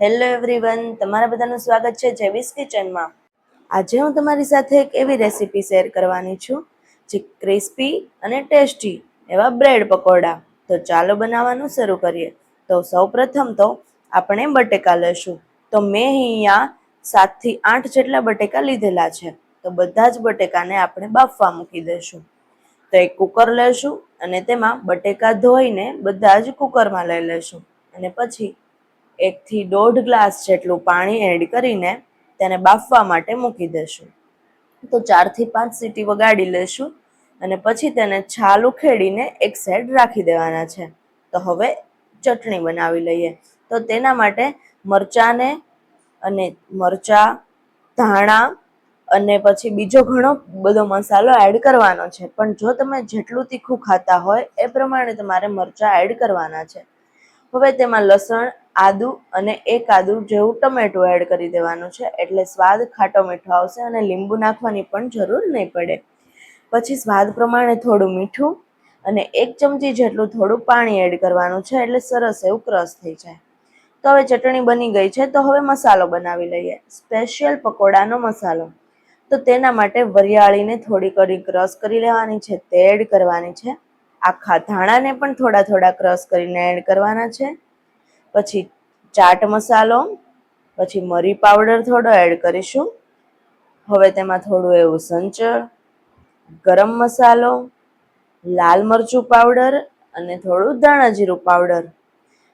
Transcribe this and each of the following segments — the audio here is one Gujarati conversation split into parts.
હેલો એવરીવન તમારા બધાનું સ્વાગત છે જેવિસ કિચનમાં. આજે હું તમારી સાથે એક એવી રેસીપી શેર કરવાની છું, જે ક્રિસ્પી અને ટેસ્ટી એવા બ્રેડ પકોડા. તો ચાલો બનાવવાનું શરૂ કરીએ. તો સૌપ્રથમ તો આપણે બટેકા લેશું તો મેં અહીંયા સાતથી આઠ જેટલા બટેકા લીધેલા છે. તો બધા જ બટેકાને આપણે બાફવા મૂકી દઈશું. તો એક કુકર લેશું અને તેમાં બટેકા ધોઈને બધા જ કુકરમાં લઈ લેશું અને પછી એકથી દોઢ ગ્લાસ જેટલું પાણી એડ કરીને તેને બાફવા માટે મૂકી દેશું. તો ચારથી પાંચ સીટી વગાડી લેશું અને પછી તેને છાલ ઉખેડીને એક સાઈડ રાખી દેવાના છે. તો હવે ચટણી બનાવી લઈએ. તો તેના માટે મરચાંને અને મરચાં, ધાણા અને પછી બીજો ઘણો બધો મસાલો એડ કરવાનો છે. પણ જો તમે જેટલું તીખું ખાતા હોય એ પ્રમાણે તમારે મરચાં એડ કરવાના છે. હવે તેમાં લસણ આદુ અને એક આદુ જેવું ટમેટું એડ કરી દેવાનું છે. એટલે સ્વાદ ખાટો મીઠો આવશે અને લીંબુ નાખવાની પણ જરૂર નહીં પડે. પછી સ્વાદ પ્રમાણે થોડું મીઠું અને એક ચમચી જેટલું થોડું પાણી એડ કરવાનું છે. એટલે સરસ એવું ક્રશ થઈ જાય. તો હવે ચટણી બની ગઈ છે. તો હવે મસાલો બનાવી લઈએ. સ્પેશિયલ પકોડાનો મસાલો. તો તેના માટે વરિયાળીને થોડી કરી ક્રશ કરી લેવાની છે. તે એડ કરવાની છે. આખા ધાણાને પણ થોડા થોડા ક્રશ કરીને એડ કરવાના છે. પછી ચાટ મસાલો, પછી મરી પાવડર થોડો એડ કરીશું. હવે તેમાં થોડું એવું સંચળ, ગરમ મસાલો, લાલ મરચું પાવડર અને થોડું ધાણા જીરું પાવડર.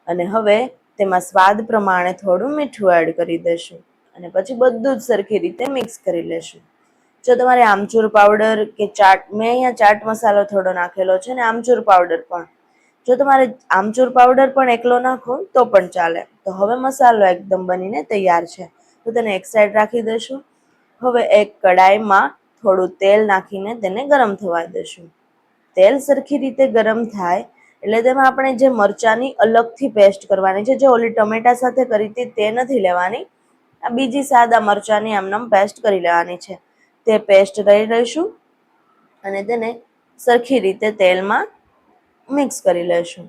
અને હવે તેમાં સ્વાદ પ્રમાણે થોડું મીઠું એડ કરી દેશું અને પછી બધું જ સરખી રીતે મિક્સ કરી લેશું. જો તમારે આમચૂર પાવડર કે ચાટ, મેં અહીંયા ચાટ મસાલો થોડો નાખેલો છે ને આમચૂર પાવડર પણ. જો તમારે આમચૂર પાવડર પણ એકલો નાખો તો પણ ચાલે. તો હવે મસાલો એકદમ બનીને તૈયાર છે. તો તેને એક સાઈડ રાખી દઈશું. હવે એક કડાઈમાં થોડું તેલ નાખીને તેને ગરમ થવા દઈશું. તેલ સરખી રીતે ગરમ થાય, એટલે તેમાં આપણે જે મરચાંની અલગથી પેસ્ટ કરવાની છે, જે ઓલી ટમેટા સાથે કરી હતી, તે નથી લેવાની. આ બીજી સાદા મરચાંની આમનામ પેસ્ટ કરી લેવાની છે. તે પેસ્ટ કરી લઈશું અને તેને સરખી રીતે તેલમાં મિક્સ કરી લઈશું.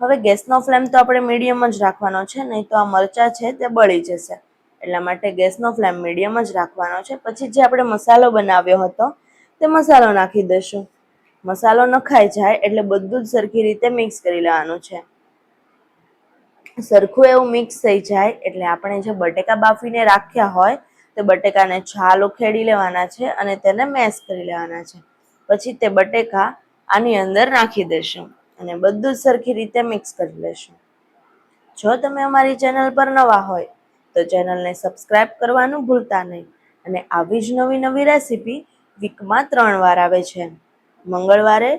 હવે ગેસનો ફ્લેમ તો આપણે મીડિયમ જ રાખવાનો છે, નહીં તો આ મરચાં છે તે બળી જશે. એટલા માટે ગેસનો ફ્લેમ મીડિયમ જ રાખવાનો છે. પછી જે આપણે મસાલો બનાવ્યો હતો, તે મસાલો નાખી દઈશું. મસાલો નખાઈ જાય એટલે બધું જ સરખી રીતે મિક્સ કરી લેવાનું છે. સરખું એવું મિક્સ થઈ જાય એટલે આપણે જે બટેકા બાફીને રાખ્યા હોય, તે બટેકાને છાલ ઉખેડી લેવાના છે અને તેને મેશ કરી લેવાના છે. પછી તે બટેકા આની અંદર નાખી દેશું અને બધું જ સરખી રીતે મિક્સ કરી લેશું. જો તમે અમારી ચેનલ પર નવા હોય, તો ચેનલને સબસ્ક્રાઇબ કરવાનું ભૂલતા નહીં અને આવી જ નવી નવી રેસીપી વીકમાં ત્રણ વાર આવે છે. મંગળવારે,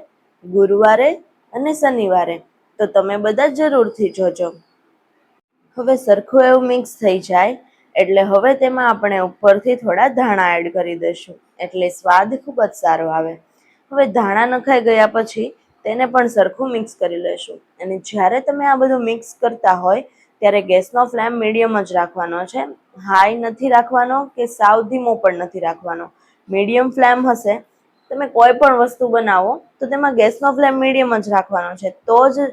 ગુરુવારે અને શનિવારે. તો તમે બધા જરૂરથી જોજો. હવે સરખું એવું મિક્સ થઈ જાય, એટલે હવે તેમાં આપણે ઉપરથી થોડા ધાણા એડ કરી દઈશું. એટલે સ્વાદ ખૂબ જ સારો આવે. હવે ધાણા નખાઈ ગયા પછી તેને પણ સરખું મિક્સ કરી લેશું. અને જ્યારે તમે આ બધું મિક્સ કરતા હોય, ત્યારે ગેસનો ફ્લેમ મીડિયમ જ રાખવાનો છે. હાઈ નથી રાખવાનો કે સાવ ધીમો પણ નથી રાખવાનો. મીડિયમ ફ્લેમ હશે. તમે કોઈ પણ વસ્તુ બનાવો, તો તેમાં ગેસનો ફ્લેમ મીડિયમ જ રાખવાનો છે. તો જ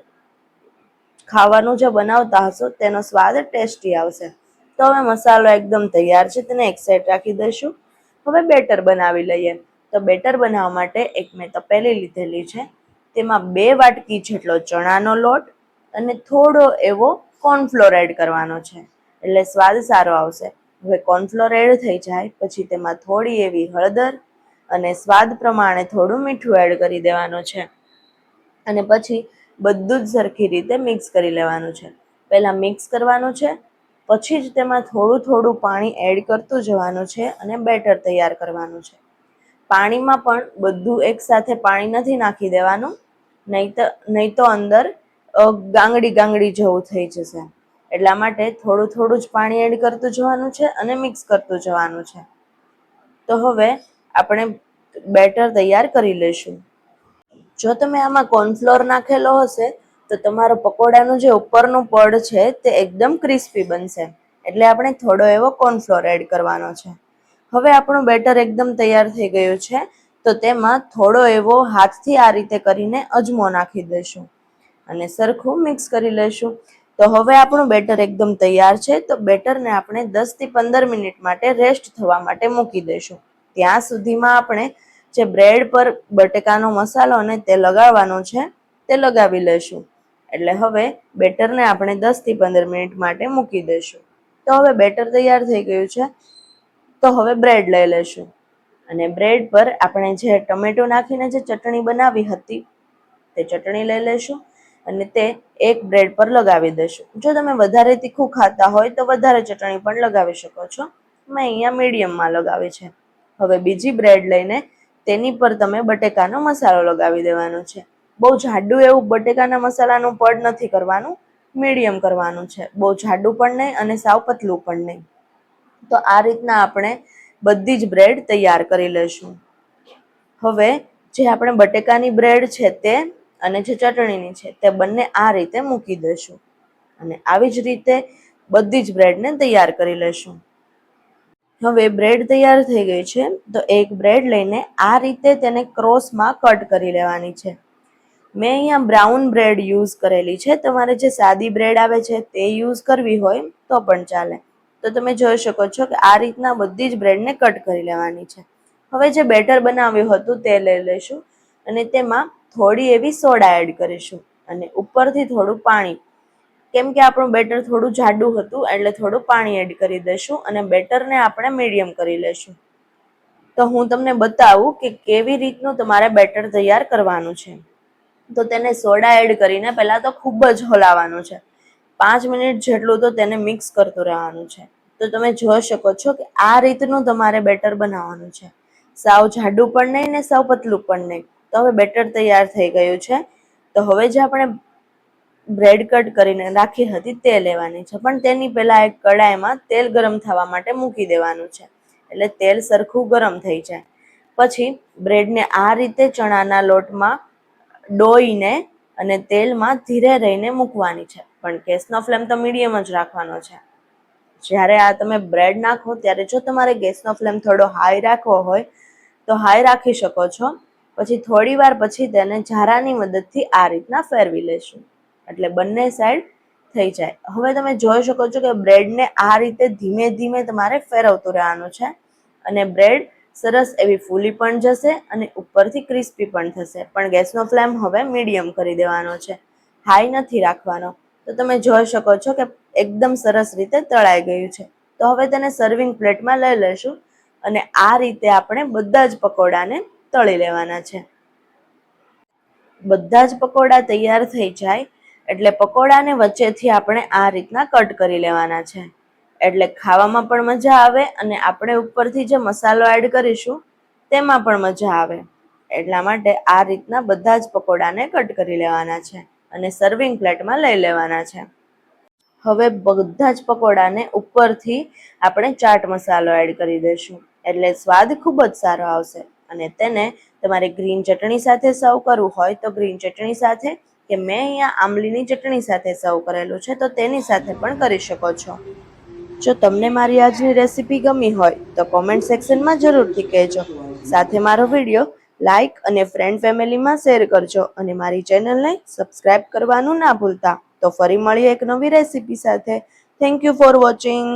ખાવાનું જે બનાવતા હશો, તેનો સ્વાદ ટેસ્ટી આવશે. તો હવે મસાલો એકદમ તૈયાર છે, તેને એક સાઈડ રાખી દઈશું. હવે બેટર બનાવી લઈએ. તો બેટર બનાવવા માટે એક મેં તપેલી લીધેલી છે. તેમાં બે વાટકી જેટલો ચણાનો લોટ અને થોડો એવો કોર્નફ્લોર એડ કરવાનો છે. એટલે સ્વાદ સારો આવશે. હવે કોર્નફ્લોર એડ થઈ જાય, પછી તેમાં થોડી એવી હળદર અને સ્વાદ પ્રમાણે થોડું મીઠું એડ કરી દેવાનું છે. અને પછી બધું જ સરખી રીતે મિક્સ કરી લેવાનું છે. પહેલાં મિક્સ કરવાનું છે, પછી જ તેમાં થોડું થોડું પાણી એડ કરતું જવાનું છે અને બેટર તૈયાર કરવાનું છે. પાણીમાં પણ બધું એકસાથે પાણી નથી નાખી દેવાનું. નહીં તો નહીં તો અંદર ગાંગડી ગાંગડી જેવું થઈ જશે. એટલા માટે થોડું થોડું જ પાણી એડ કરતું જવાનું છે અને મિક્સ કરતું જવાનું છે. તો હવે આપણે બેટર તૈયાર કરી લઈશું. જો તમે આમાં કોર્નફ્લોર નાખેલો હશે, તો તમારો પકોડાનું જે ઉપરનું પડ છે તે એકદમ ક્રિસ્પી બનશે. એટલે આપણે થોડો એવો કોર્નફ્લોર એડ કરવાનો છે. હવે આપણું બેટર એકદમ તૈયાર થઈ ગયું છે, તો તેમાં થોડો એવો હાથથી આ રીતે કરીને અજમો નાખી દઈશું અને સરખું મિક્સ કરી લઈશું. તો હવે આપણું બેટર એકદમ તૈયાર છે, તો બેટરને આપણે દસથી પંદર મિનિટ માટે રેસ્ટ થવા માટે મૂકી દઈશું. ત્યાં સુધીમાં આપણે જે બ્રેડ પર બટેકાનો મસાલો અને તે લગાવવાનો છે, તે લગાવી લઈશું. એટલે હવે બેટરને આપણે દસથી પંદર મિનિટ માટે મૂકી દઈશું. તો હવે બેટર તૈયાર થઈ ગયું છે તો હવે બ્રેડ લઈ લઈશું અને બ્રેડ પર આપણે જે ટમેટો નાખીને જે ચટણી બનાવી હતી, તે ચટણી લઈ લઈશું અને તે એક બ્રેડ પર લગાવી દઈશું જો તમે વધારે તીખું ખાતા હોય તો વધારે ચટણી પણ લગાવી શકો છો. મેં અહીંયા મીડિયમમાં લગાવી છે. હવે બીજી બ્રેડ લઈને તેની પર તમે બટેકાનો મસાલો લગાવી દેવાનો છે. બહુ જાડું એવું બટેકાના મસાલાનું પડ નથી કરવાનું મીડિયમ કરવાનું છે. બહુ જાડું પણ નહીં અને સાવ પતલું પણ નહીં. તો આ રીતના આપણે બધી જ બ્રેડ તૈયાર કરી લઈશું. હવે જે આપણે બટેકાની બ્રેડ છે તે અને જે ચટણીની છે તે બંને આ રીતે મૂકી દઈશું અને આવી જ રીતે બધી જ બ્રેડને તૈયાર કરી લઈશું. હવે બ્રેડ તૈયાર થઈ ગઈ છે તો એક બ્રેડ લઈને આ રીતે તેને ક્રોસમાં કટ કરી લેવાની છે. મેં અહીંયા બ્રાઉન બ્રેડ યુઝ કરેલી છે. તમારે જે સાદી બ્રેડ આવે છે તે યુઝ કરવી હોય તો પણ ચાલે. તો તમે જોઈ શકો છો કે આ રીતના બધી જ બ્રેડને કટ કરી લેવાની છે. હવે જે બેટર બનાવ્યું હતું તે લઈ લઈશું અને તેમાં થોડી એવી સોડા એડ કરીશું અને ઉપરથી થોડું પાણી. કેમ કે આપણું બેટર થોડું જાડું હતું એટલે થોડું પાણી એડ કરી દઈશું અને બેટરને આપણે મીડિયમ કરી લઈશું. તો હું તમને બતાવું કે કેવી રીતનું તમારે બેટર તૈયાર કરવાનું છે. તો તેને સોડા એડ કરીને પહેલાં તો ખૂબ જ હલાવવાનું છે. પાંચ મિનિટ જેટલું તો તેને મિક્સ કરતું રહેવાનું છે. તો તમે જોઈ શકો છો કે આ રીતનું તમારે બેટર બનાવવાનું છે. સાવ જાડું પણ નહીં ને સાવ પતલું પણ નહીં. તો હવે બેટર તૈયાર થઈ ગયું છે. તો હવે જે આપણે બ્રેડ કટ કરીને રાખી હતી તે લેવાની છે. પણ તેની પહેલાં એક કડાઈમાં તેલ ગરમ થવા માટે મૂકી દેવાનું છે. એટલે તેલ સરખું ગરમ થઈ જાય. પછી બ્રેડને આ રીતે ચણાના લોટમાં ડોઈને અને તેલમાં ધીરે રહીને મૂકવાની છે. પણ ગેસનો ફ્લેમ તો મીડિયમ જ રાખવાનો છે. જ્યારે આ તમે બ્રેડ નાખો, ત્યારે જો તમારે ગેસનો ફ્લેમ થોડો હાઈ રાખવો હોય, તો હાઈ રાખી શકો છો. પછી થોડી વાર પછી તેને ઝારાની મદદથી આ રીતના ફેરવી લેશું. એટલે બંને સાઈડ થઈ જાય. હવે તમે જોઈ શકો છો કે બ્રેડને આ રીતે ધીમે ધીમે તમારે ફેરવતું રહેવાનું છે. અને બ્રેડ સરસ એવી ફૂલી પણ જશે અને ઉપરથી ક્રિસ્પી પણ થશે. પણ ગેસનો ફ્લેમ હવે મીડિયમ કરી દેવાનો છે. હાઈ નથી રાખવાનો. તો તમે જોઈ શકો છો કે એકદમ સરસ રીતે તળાઈ ગયું છે. તો હવે તેને સર્વિંગ પ્લેટમાં લઈ લઈશું અને આ રીતે આપણે બધા જ પકોડાને તળી લેવાના છે. બધા જ પકોડા તૈયાર થઈ જાય એટલે પકોડાને વચ્ચેથી આપણે આ રીતના કટ કરી લેવાના છે. એટલે ખાવામાં પણ મજા આવે અને આપણે ઉપરથી જે મસાલો એડ કરીશું તેમાં પણ મજા આવે. એટલા માટે આ રીતના બધા જ પકોડાને કટ કરી લેવાના છે. અને સર્વિંગ પ્લેટમાં લઈ લેવાના છે. હવે બધા જ પકોડાને ઉપરથી આપણે ચાટ મસાલો એડ કરી દઈશું. એટલે સ્વાદ ખૂબ જ સારો આવશે. અને તેને તમારે ગ્રીન ચટણી સાથે સર્વ કરવું હોય તો ગ્રીન ચટણી સાથે કે મેં અહીંયા આંબલીની ચટણી સાથે સર્વ કરેલું છે તો તેની સાથે પણ કરી શકો છો. જો તમને મારી આજની રેસીપી ગમી હોય તો કોમેન્ટ સેક્શનમાં જરૂરથી કહેજો. સાથે મારો વીડિયો લાઈક અને ફ્રેન્ડ ફેમિલીમાં શેર કરજો અને મારી ચેનલને સબસ્ક્રાઇબ કરવાનું ના ભૂલતા. તો ફરી મળીએ એક નવી રેસીપી સાથે. Thank you for watching